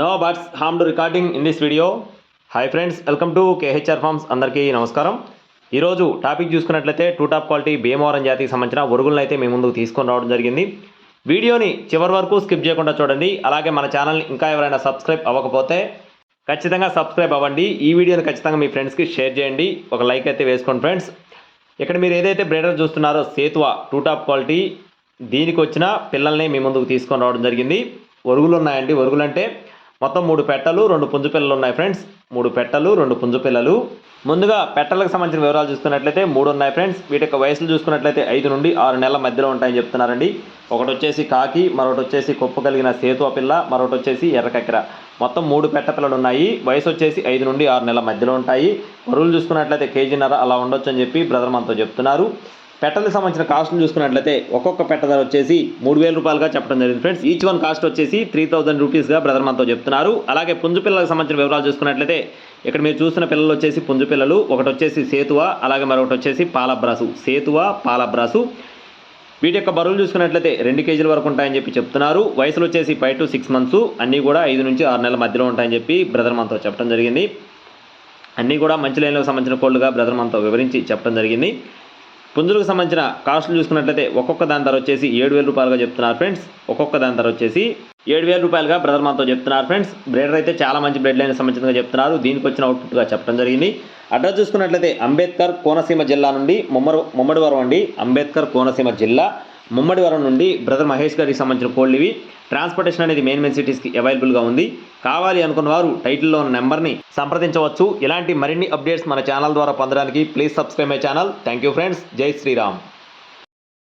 No birds harm to recording in this video hi friends welcome to KHR farms అందరికీ నమస్కారం. ఈరోజు topic చూసుకున్నట్లయితే two top quality Bhimavaram జాతికి సంబంధించిన ఒరుగులను అయితే మీ ముందుకు తీసుకొని రావడం జరిగింది. వీడియోని చివరి వరకు స్కిప్ చేయకుండా చూడండి. అలాగే మన ఛానల్ని ఇంకా ఎవరైనా సబ్స్క్రైబ్ అవ్వకపోతే ఖచ్చితంగా సబ్స్క్రైబ్ అవ్వండి. ఈ వీడియోని ఖచ్చితంగా మీ ఫ్రెండ్స్కి షేర్ చేయండి. ఒక లైక్ అయితే వేసుకోండి ఫ్రెండ్స్ ఇక్కడ మీరు ఏదైతే బ్రేడర్ చూస్తున్నారో సేతువ టూ టాప్ క్వాలిటీ దీనికి వచ్చిన పిల్లల్ని మీ ముందుకు తీసుకొని రావడం జరిగింది. ఒరుగులు ఉన్నాయండి. ఒరుగులు అంటే మొత్తం మూడు పెట్టలు రెండు పుంజు పిల్లలు ఉన్నాయి ఫ్రెండ్స్. మూడు పెట్టలు రెండు పుంజు పిల్లలు. ముందుగా పెట్టలకు సంబంధించిన వివరాలు చూసుకున్నట్లయితే మూడు ఉన్నాయి ఫ్రెండ్స్. వీటి యొక్క వయసులు చూసుకున్నట్లయితే ఐదు నుండి ఆరు నెలల మధ్యలో ఉంటాయని చెప్తున్నారండి. ఒకటి వచ్చేసి కాకి మరొకటి వచ్చేసి కొప్పు కలిగిన సేతువ పిల్ల మరొకటి వచ్చేసి ఎర్రకక్కెర మొత్తం మూడు పెట్ట పిల్లలు ఉన్నాయి. వయసు వచ్చేసి ఐదు నుండి ఆరు నెలల మధ్యలో ఉంటాయి. బరువులు చూసుకున్నట్లయితే కేజీన్నర అలా ఉండొచ్చు అని చెప్పి బ్రదర్ మనతో చెప్తున్నారు. పెట్టలకు సంబంధించిన కాస్ట్ను చూసుకున్నట్లయితే ఒక్కొక్క పెట్ట ధర వచ్చేసి మూడు వేల రూపాయలుగా చెప్పడం జరిగింది. ఫ్రెండ్స్ ఈచ్ వన్ కాస్ట్ వచ్చేసి త్రీ థౌసండ్ రూపీస్గా బ్రదర్ మనతో చెప్తున్నారు. అలాగే పుంజు పిల్లలకు సంబంధించిన వివరాలు చూసుకున్నట్లయితే ఇక్కడ మీరు చూస్తున్న పిల్లలు వచ్చేసి పుంజు పిల్లలు ఒకటి వచ్చేసి సేతువ అలాగే మరొకటి వచ్చేసి పాలబ్రాసు. సేతువ పాలబ్రాసు. వీటి యొక్క బరువులు చూసుకున్నట్లయితే రెండు కేజీల వరకు ఉంటాయని చెప్పి చెప్తున్నారు. వయసులు వచ్చేసి ఫైవ్ టు సిక్స్ మంత్స్ అన్నీ కూడా ఐదు నుంచి ఆరు నెలల మధ్యలో ఉంటాయని చెప్పి బ్రదర్ మనతో చెప్పడం జరిగింది. అన్నీ కూడా మంచి లైన్లకు సంబంధించిన కోళ్ళుగా బ్రదర్ మనతో వివరించి చెప్పడం జరిగింది. పుంజులకు సంబంధించిన కాస్ట్లు చూసుకున్నట్లయితే ఒక్కొక్క దాని ధర వచ్చేసి ఏడు వేల రూపాయలుగా చెప్తున్నారు ఫ్రెండ్స్. ఒక్కొక్క దాని ధర వచ్చేసి ఏడు వేల రూపాయలుగా బ్రదర్ మాతో చెప్తున్నారు ఫ్రెండ్స్. బ్రేడర్ అయితే చాలా మంచి బ్రెడ్ లైన్ సంబంధించినగా చెప్తున్నారు. దీనికి వచ్చిన అవుట్పుట్గా చెప్పడం జరిగింది. అడ్రస్ చూసుకున్నట్లయితే అంబేద్కర్ కోనసీమ జిల్లా నుండి ముమ్మరు ముమ్మడివరం అండి. అంబేద్కర్ కోనసీమ జిల్లా. ముమ్మడివరం నుండి బ్రదర్ మహేష్ గారికి సంబంధించిన కోళ్ళు ఇవి. ట్రాన్స్పోర్టేషన్ అనేది మెయిన్ మెయిన్ సిటీస్కి అవైలబుల్గా ఉంది. కావాలి అనుకున్న వారు టైటిల్లో ఉన్న నెంబర్ని సంప్రదించవచ్చు. ఇలాంటి మరిన్ని అప్డేట్స్ మన ఛానల్ ద్వారా పొందడానికి please subscribe my channel thank you friends జై శ్రీరామ్